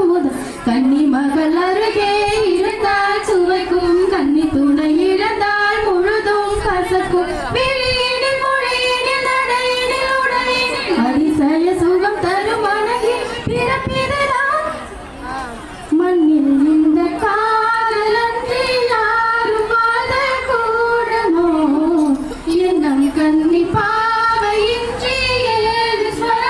முதல் கன்னி மகள் அருகே இருந்தால் சுவைக்கும். கன்னி துணை இழந்தால் முழுதும் கசக்கும்.